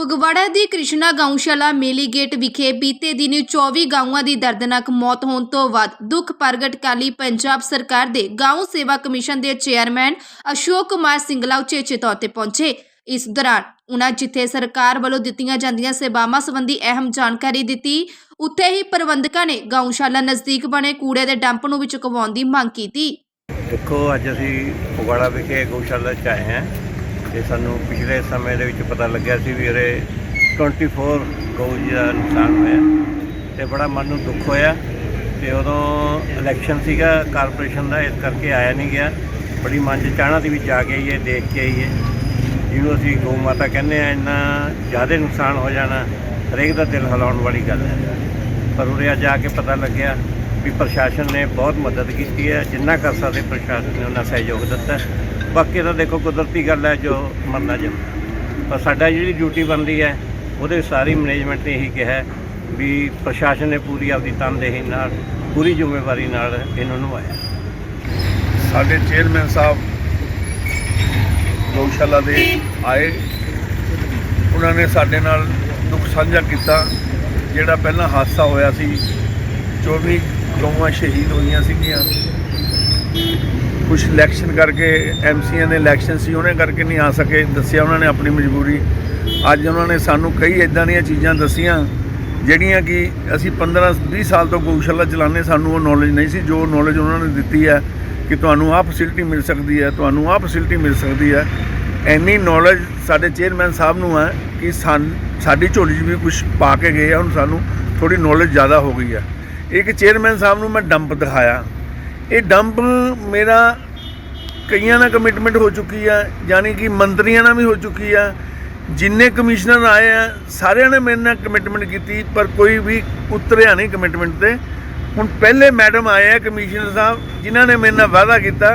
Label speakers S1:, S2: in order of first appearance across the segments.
S1: ਫਗਵਾੜਾ ਦੀ ਕ੍ਰਿਸ਼ਨਾ ਗਊਸ਼ਾਲਾ ਮੇਲੀ ਗੇਟ ਵਿਖੇ ਬੀਤੇ ਦਿਨ 24 ਗਾਊਆਂ ਦੀ ਦਰਦਨਾਕ ਮੌਤ ਹੋਣ ਤੋਂ ਬਾਅਦ ਦੁੱਖ ਪ੍ਰਗਟ ਕਾਲੀ ਪੰਜਾਬ ਸਰਕਾਰ ਦੇ ਗਾਉਂ ਸੇਵਾ ਕਮਿਸ਼ਨ ਦੇ ਚੇਅਰਮੈਨ ਅਸ਼ੋਕ ਕੁਮਾਰ ਸਿੰਗਲਾ ਉਚੇਚੇ ਤੌਰ ਤੇ ਪਹੁੰਚੇ। ਇਸ ਦੌਰਾਨ ਉਨ੍ਹਾਂ ਜਿੱਥੇ ਸਰਕਾਰ ਵੱਲੋਂ ਦਿੱਤੀਆਂ ਜਾਂਦੀਆਂ ਸੇਵਾਵਾਂ ਸੰਬੰਧੀ ਅਹਿਮ ਜਾਣਕਾਰੀ ਦਿੱਤੀ, ਉੱਥੇ ਹੀ ਪ੍ਰਬੰਧਕਾਂ ਨੇ ਗਊਸ਼ਾਲਾ ਨਜ਼ਦੀਕ ਬਣੇ ਕੂੜੇ ਦੇ ਡੰਪ ਨੂੰ ਵੀ ਚੁਕਵਾਉਣ ਦੀ ਮੰਗ ਕੀਤੀ।
S2: ਦੇਖੋ, ਅੱਜ ਅਸੀਂ ਫਗਵਾੜਾ ਵਿਖੇ ਗਊਸ਼ਾਲਾ 'ਚ ਆਏ ਹਾਂ। ਤੇ ਸਾਨੂੰ ਪਿਛਲੇ ਸਮੇਂ ਦੇ ਵਿੱਚ ਪਤਾ ਲੱਗਿਆ ਸੀ ਵੀ ਉਰੇ 24 ਗਊ ਜੀ ਦਾ ਨੁਕਸਾਨ ਹੋਇਆ। ਤੇ ਬੜਾ ਮਨ ਨੂੰ ਦੁੱਖ ਹੋਇਆ ਤੇ ਉਦੋਂ ਇਲੈਕਸ਼ਨ ਸੀਗਾ ਕਾਰਪੋਰੇਸ਼ਨ ਦਾ, ਇਸ ਕਰਕੇ ਆਇਆ ਨਹੀਂ ਗਿਆ। ਬੜੀ ਮਨ 'ਚ ਚਾਹਨਾ ਸੀ ਵੀ ਜਾ ਕੇ ਆਈਏ, ਦੇਖ ਕੇ ਆਈਏ। ਜਿਹਨੂੰ ਅਸੀਂ ਗਊ ਮਾਤਾ ਕਹਿੰਦੇ ਆ, ਇੰਨਾ ਜ਼ਿਆਦਾ ਨੁਕਸਾਨ ਹੋ ਜਾਣਾ, ਹਰੇਕ ਦਾ ਦਿਲ ਹਿਲਾਉਣ ਵਾਲੀ ਗੱਲ ਹੈ। ਪਰ ਉਰੇ ਅੱਜ ਆ ਕੇ ਪਤਾ ਲੱਗਿਆ ਵੀ ਪ੍ਰਸ਼ਾਸਨ ਨੇ ਬਹੁਤ ਮਦਦ ਕੀਤੀ ਹੈ। ਜਿੰਨਾ ਕਰ ਸਕਦੇ ਪ੍ਰਸ਼ਾਸਨ ਨੇ ਉਹਨਾਂ ਸਹਿਯੋਗ ਦਿੱਤਾ। ਬਾਕੀ ਤਾਂ ਦੇਖੋ ਕੁਦਰਤੀ ਗੱਲ ਹੈ ਜੋ ਮਰਨਾ ਜਮ ਪਰ ਸਾਡਾ ਜਿਹੜੀ ਡਿਊਟੀ ਬਣਦੀ ਹੈ, ਉਹਦੇ ਸਾਰੀ ਮੈਨੇਜਮੈਂਟ ਨੇ ਇਹੀ ਕਿਹਾ ਵੀ ਪ੍ਰਸ਼ਾਸਨ ਨੇ ਪੂਰੀ ਆਪਦੀ ਤਨਦੇਹੀ ਨਾਲ, ਪੂਰੀ ਜ਼ਿੰਮੇਵਾਰੀ ਨਾਲ ਇਹਨੂੰ ਨਿਭਾਇਆ।
S3: ਸਾਡੇ ਚੇਅਰਮੈਨ ਸਾਹਿਬ ਗਊਸ਼ਾਲਾ ਦੇ ਆਏ। ਉਹਨਾਂ ਨੇ ਸਾਡੇ ਨਾਲ ਦੁੱਖ ਸਾਂਝਾ ਕੀਤਾ। ਜਿਹੜਾ ਪਹਿਲਾਂ ਹਾਦਸਾ ਹੋਇਆ ਸੀ 24 ਗਊਆਂ ਸ਼ਹੀਦ ਹੋਈਆਂ ਸੀਗੀਆਂ। ਕੁਝ ਇਲੈਕਸ਼ਨ ਕਰਕੇ ਐਮਸੀਆਂ ਦੇ ਇਲੈਕਸ਼ਨ ਸੀ, ਉਹਨੇ ਕਰਕੇ ਨਹੀਂ ਆ ਸਕੇ, ਦੱਸਿਆ ਉਹਨਾਂ ਨੇ ਆਪਣੀ ਮਜਬੂਰੀ। ਅੱਜ ਉਹਨਾਂ ਨੇ ਸਾਨੂੰ ਕਈ ਇਦਾਂ ਦੀਆਂ ਚੀਜ਼ਾਂ ਦੱਸੀਆਂ, ਜਿਹੜੀਆਂ ਕਿ ਅਸੀਂ 15 20 ਸਾਲ ਤੋਂ ਗਊਸ਼ਾਲਾ ਚਲਾਉਂਦੇ, ਸਾਨੂੰ ਉਹ ਨੌਲੇਜ ਨਹੀਂ ਸੀ। ਜੋ ਨੌਲੇਜ ਉਹਨਾਂ ਨੇ ਦਿੱਤੀ ਹੈ ਕਿ ਤੁਹਾਨੂੰ ਆਹ ਫੈਸਿਲਿਟੀ ਮਿਲ ਸਕਦੀ ਹੈ, ਤੁਹਾਨੂੰ ਆਹ ਫੈਸਿਲਿਟੀ ਮਿਲ ਸਕਦੀ ਹੈ, ਇੰਨੀ ਨੌਲੇਜ ਸਾਡੇ ਚੇਅਰਮੈਨ ਸਾਹਿਬ ਨੂੰ ਹੈ ਕਿ ਸਾਨ, ਸਾਡੀ ਝੋਲੀ 'ਚ ਵੀ ਕੁਝ ਪਾ ਕੇ ਗਏ ਆ, ਹੁਣ ਸਾਨੂੰ ਥੋੜੀ ਨੌਲੇਜ ਜ਼ਿਆਦਾ ਹੋ ਗਈ ਹੈ। ਇੱਕ ਚੇਅਰਮੈਨ ਸਾਹਿਬ ਨੂੰ ਮੈਂ ਡੰਪ ਦਿਖਾਇਆ। ਇਹ ਡੰਪ ਮੇਰਾ ਕਈਆਂ ਨਾਲ ਕਮਿਟਮੈਂਟ ਹੋ ਚੁੱਕੀ ਹੈ ਯਾਨੀ ਕਿ ਮੰਤਰੀਆਂ ਨਾਲ ਵੀ ਹੋ ਚੁੱਕੀ ਹੈ ਜਿੰਨੇ ਕਮਿਸ਼ਨਰ ਆਏ ਆ ਸਾਰਿਆਂ ਨੇ ਮੇਰੇ ਨਾਲ ਕਮਿਟਮੈਂਟ ਕੀਤੀ ਪਰ ਕੋਈ ਵੀ ਉਤਰਿਆ ਨਹੀਂ ਕਮਿਟਮੈਂਟ ਤੇ। ਹੁਣ ਪਹਿਲੇ ਮੈਡਮ ਆਏ ਆ ਕਮਿਸ਼ਨਰ ਸਾਹਿਬ ਜਿਨ੍ਹਾਂ ਨੇ ਮੇਰੇ ਨਾਲ ਵਾਅਦਾ ਕੀਤਾ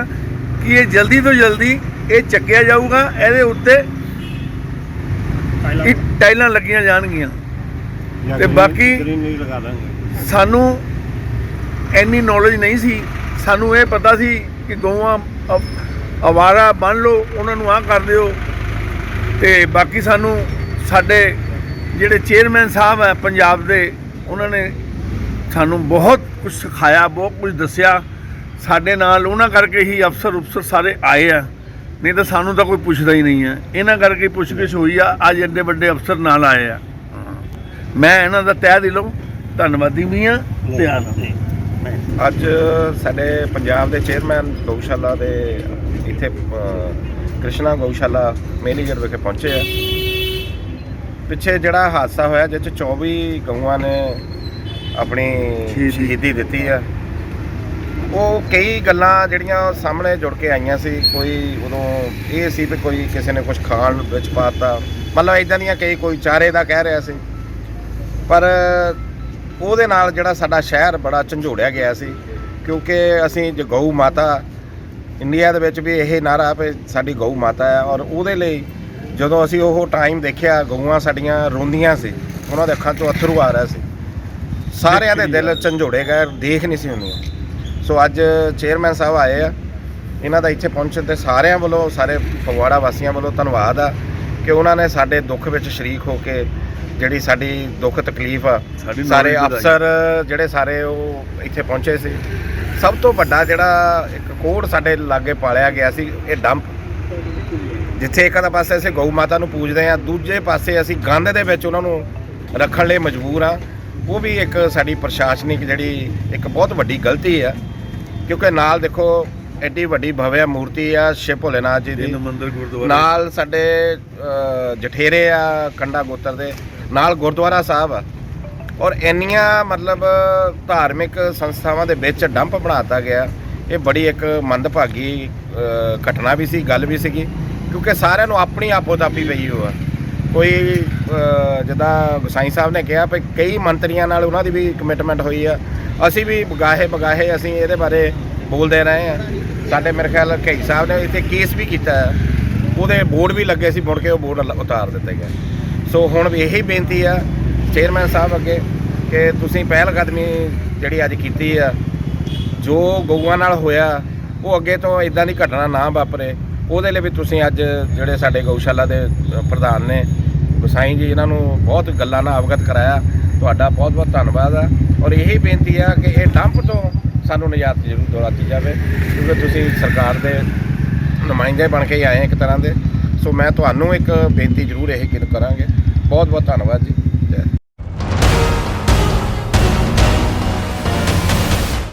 S3: ਕਿ ਇਹ ਜਲਦੀ ਤੋਂ ਜਲਦੀ ਇਹ ਚੱਕਿਆ ਜਾਊਗਾ ਇਹਦੇ ਉੱਤੇ ਇਹ ਟਾਈਲਾਂ ਲੱਗੀਆਂ ਜਾਣਗੀਆਂ। ਤੇ ਬਾਕੀ-
S2: ਗ੍ਰੀਨਰੀ ਲਗਾ ਦਾਂਗੇ।
S3: ਸਾਨੂੰ ਇੰਨੀ ਨੌਲੇਜ ਨਹੀਂ ਸੀ ਸਾਨੂੰ ਇਹ ਪਤਾ ਸੀ ਕਿ ਗਊਆਂ, ਅ- ਅਵਾਰਾ ਬੰਨ ਲਓ, ਉਹਨਾਂ ਨੂੰ ਆਹ ਕਰ ਦਿਓ। ਤੇ ਬਾਕੀ ਸਾਨੂੰ ਸਾਡੇ ਜਿਹੜੇ ਚੇਅਰਮੈਨ ਸਾਹਿਬ ਹੈ ਪੰਜਾਬ ਦੇ, ਉਹਨਾਂ ਨੇ ਸਾਨੂੰ ਬਹੁਤ ਕੁਝ ਸਿਖਾਇਆ, ਬਹੁਤ ਕੁਝ ਦੱਸਿਆ। ਸਾਡੇ ਨਾਲ ਉਹਨਾਂ ਕਰਕੇ ਹੀ ਅਫਸਰ ਉਫਸਰ ਸਾਰੇ ਆਏ ਆ। ਨਹੀਂ ਤਾਂ ਸਾਨੂੰ ਤਾਂ ਕੋਈ ਪੁੱਛਦਾ ਹੀ ਨਹੀਂ ਹੈ ਇਹਨਾਂ ਕਰਕੇ ਪੁੱਛਗਿੱਛ ਹੋਈ ਆ, ਅੱਜ ਐਡੇ ਵੱਡੇ ਅਫਸਰ ਨਾਲ ਆਏ ਆ। ਮੈਂ ਇਹਨਾਂ ਦਾ ਤਹਿ ਦਿਲੋਂ ਧੰਨਵਾਦੀ ਵੀ ਆ ਤੇ ਆ
S4: ਅੱਜ ਸਾਡੇ ਪੰਜਾਬ ਦੇ ਚੇਅਰਮੈਨ ਗਊਸ਼ਾਲਾ ਦੇ ਇੱਥੇ ਕ੍ਰਿਸ਼ਨਾ ਗਊਸ਼ਾਲਾ ਮੇਲੀਗੜ ਵਿਖੇ ਪਹੁੰਚੇ ਆ। ਪਿੱਛੇ ਜਿਹੜਾ ਹਾਦਸਾ ਹੋਇਆ ਜਿਸ 'ਚ 24 ਗਊਆਂ ਨੇ ਆਪਣੀ
S3: ਸ਼ਹੀਦੀ।
S4: ਸ਼ਹੀਦੀ ਦਿੱਤੀ ਆ। ਉਹ ਕਈ ਗੱਲਾਂ ਜਿਹੜੀਆਂ ਸਾਹਮਣੇ ਜੁੜ ਕੇ ਆਈਆਂ ਸੀ ਕੋਈ ਉਦੋਂ ਇਹ ਸੀ ਵੀ ਕੋਈ ਕਿਸੇ ਨੇ ਕੁਝ ਖਾਣ ਵਿੱਚ ਪਾਤਾ ਮਤਲਬ ਇਦਾਂ ਦੀਆਂ ਕਈ ਕੋਈ ਚਾਰੇ ਦਾ ਕਹਿ ਰਿਹਾ ਸੀ। ਪਰ ਉਹਦੇ ਨਾਲ ਜਿਹੜਾ ਸਾਡਾ ਸ਼ਹਿਰ ਬੜਾ ਝੰਜੋੜਿਆ ਗਿਆ ਸੀ ਕਿਉਂਕਿ ਅਸੀਂ ਜੋ ਗਊ ਮਾਤਾ ਇੰਡੀਆ ਦੇ ਵਿੱਚ ਵੀ ਇਹ ਨਾਰਾ ਵੀ ਸਾਡੀ ਗਊ ਮਾਤਾ ਹੈ ਔਰ ਉਹਦੇ ਲਈ ਜਦੋਂ ਅਸੀਂ ਉਹ ਟਾਈਮ ਦੇਖਿਆ ਗਊਆਂ ਸਾਡੀਆਂ ਰੋਂਦੀਆਂ ਸੀ ਉਹਨਾਂ ਦੇ ਅੱਖਾਂ 'ਚੋਂ ਅਥਰੂ ਆ ਰਿਹਾ ਸੀ। ਸਾਰਿਆਂ ਦੇ ਦਿਲ ਝੰਜੋੜੇ ਗਏ ਦੇਖ ਨਹੀਂ ਸੀ ਹੁੰਦੀਆਂ ਸੋ ਅੱਜ ਚੇਅਰਮੈਨ ਸਾਹਿਬ ਆਏ ਆ ਇਹਨਾਂ ਦਾ ਇੱਥੇ ਪਹੁੰਚਣ ਤੇ ਸਾਰਿਆਂ ਵੱਲੋਂ ਸਾਰੇ ਫਗਵਾੜਾ ਵਾਸੀਆਂ ਵੱਲੋਂ ਧੰਨਵਾਦ ਆ। ਕਿ ਉਹਨਾਂ ਨੇ ਸਾਡੇ ਦੁੱਖ ਵਿੱਚ ਸ਼ਰੀਕ ਹੋ ਕੇ ਜਿਹੜੀ ਸਾਡੀ ਦੁੱਖ ਤਕਲੀਫ ਆ ਸਾਰੇ। ਅਫਸਰ ਜਿਹੜੇ ਸਾਰੇ ਉਹ ਇੱਥੇ ਪਹੁੰਚੇ ਸੀ। ਸਭ ਤੋਂ ਵੱਡਾ ਜਿਹੜਾ ਇੱਕ ਕੋਡ ਸਾਡੇ ਲਾਗੇ ਪਾਲਿਆ ਗਿਆ ਸੀ ਇਹ ਡੰਪ। ਜਿੱਥੇ ਇੱਕ ਦਾ ਪਾਸੇ ਅਸੀਂ ਗਊ ਮਾਤਾ ਨੂੰ ਪੂਜਦੇ ਆ ਦੂਜੇ ਪਾਸੇ ਅਸੀਂ ਗੰਦ ਦੇ ਵਿੱਚ ਉਹਨਾਂ ਨੂੰ ਰੱਖਣ ਲਈ ਮਜਬੂਰ ਆ ਉਹ ਵੀ ਇੱਕ ਸਾਡੀ ਪ੍ਰਸ਼ਾਸਨਿਕ ਜਿਹੜੀ ਇੱਕ ਬਹੁਤ ਵੱਡੀ ਗਲਤੀ ਆ ਕਿਉਂਕਿ ਨਾਲ ਦੇਖੋ ਐਡੀ ਵੱਡੀ ਭਵਿਆ ਮੂਰਤੀ ਆ ਸ਼ਿਵ ਭੋਲੇਨਾਥ ਜੀ ਦੀ।
S3: ਤਿੰਨ ਮੰਦਰ ਗੁਰਦੁਆਰਾ।
S4: ਨਾਲ ਸਾਡੇ ਅ, ਜਠੇਰੇ ਆ ਕੰਡਾ ਗੋਤਰ ਦੇ ਨਾਲ ਗੁਰਦੁਆਰਾ ਸਾਹਿਬ ਆ। ਔਰ ਇੰਨੀਆਂ ਮਤਲਬ ਧਾਰਮਿਕ ਸੰਸਥਾਵਾਂ ਦੇ ਵਿੱਚ ਡੰਪ ਬਣਾਤਾ ਗਿਆ। ਇਹ ਬੜੀ ਇੱਕ ਮੰਦਭਾਗੀ ਅ, ਘਟਨਾ ਵੀ ਸੀ ਗੱਲ ਵੀ ਸੀਗੀ। ਕਿਉਂਕਿ ਸਾਰਿਆਂ ਨੂੰ ਆਪਣੀ ਆਪੋ ਦਾਪੀ ਪਈ ਹੋਆ ਕੋਈ ਅ, ਜਿੱਦਾਂ ਗੁਸਾਈ ਸਾਹਿਬ ਨੇ ਕਿਹਾ ਵੀ ਕਈ ਮੰਤਰੀਆਂ ਨਾਲ ਉਹਨਾਂ ਦੀ ਵੀ ਕਮਿਟਮੈਂਟ ਹੋਈ ਆ। ਅਸੀਂ ਵੀ ਬਗਾਹੇ ਬਗਾਹੇ ਅਸੀਂ ਇਹਦੇ ਬਾਰੇ ਬੋਲਦੇ ਰਹੇ ਆ। ਸਾਡੇ ਮੇਰੇ ਖਿਆਲ ਕਈ ਸਾਹਿਬ ਨੇ ਇੱਥੇ ਕੇਸ ਵੀ ਕੀਤਾ ਹੈ ਉਹਦੇ ਬੋਰਡ ਵੀ ਲੱਗੇ ਸੀ, ਮੁੜ ਕੇ ਉਹ ਬੋਰਡ ਉਤਾਰ ਦਿੱਤੇ ਗਏ। ਸੋ ਹੁਣ ਇਹੀ ਬੇਨਤੀ ਆ ਚੇਅਰਮੈਨ ਸਾਹਿਬ ਅੱਗੇ, ਕਿ ਤੁਸੀਂ ਪਹਿਲ ਕਦਮੀ ਜਿਹੜੀ ਅੱਜ ਕੀਤੀ ਆ, ਜੋ ਗਊਆਂ ਨਾਲ ਹੋਇਆ, ਉਹ ਅੱਗੇ ਤੋਂ ਇਦਾਂ ਦੀ ਘਟਨਾ ਨਾ ਵਾਪਰੇ। ਉਹਦੇ ਲਈ ਵੀ ਤੁਸੀਂ ਅੱਜ ਜਿਹੜੇ ਸਾਡੇ ਗਊਸ਼ਾਲਾ ਦੇ ਪ੍ਰਧਾਨ ਨੇ, ਗੁਸਾਈ ਜੀ, ਇਹਨਾਂ ਨੂੰ ਬਹੁਤ ਗੱਲਾਂ ਨਾਲ ਅਵਗਤ ਕਰਾਇਆ। ਤੁਹਾਡਾ ਬਹੁਤ ਬਹੁਤ ਧੰਨਵਾਦ ਆ। ਔਰ ਇਹੀ ਬੇਨਤੀ ਆ ਕਿ ਇਹ ਡੰਪ ਤੋਂ ਸਾਨੂੰ ਨਿਜਾਤ ਜ਼ਰੂਰ ਦੁਹਰਾਤੀ ਜਾਵੇ, ਕਿਉਂਕਿ ਤੁਸੀਂ ਸਰਕਾਰ ਦੇ ਨੁਮਾਇੰਦੇ ਬਣ ਕੇ ਹੀ ਆਏ ਇੱਕ ਤਰ੍ਹਾਂ ਦੇ। ਸੋ ਮੈਂ ਤੁਹਾਨੂੰ ਇੱਕ ਬੇਨਤੀ ਜ਼ਰੂਰ ਇਹ ਕਰਾਂਗੇ। ਬਹੁਤ ਬਹੁਤ ਧੰਨਵਾਦ ਜੀ।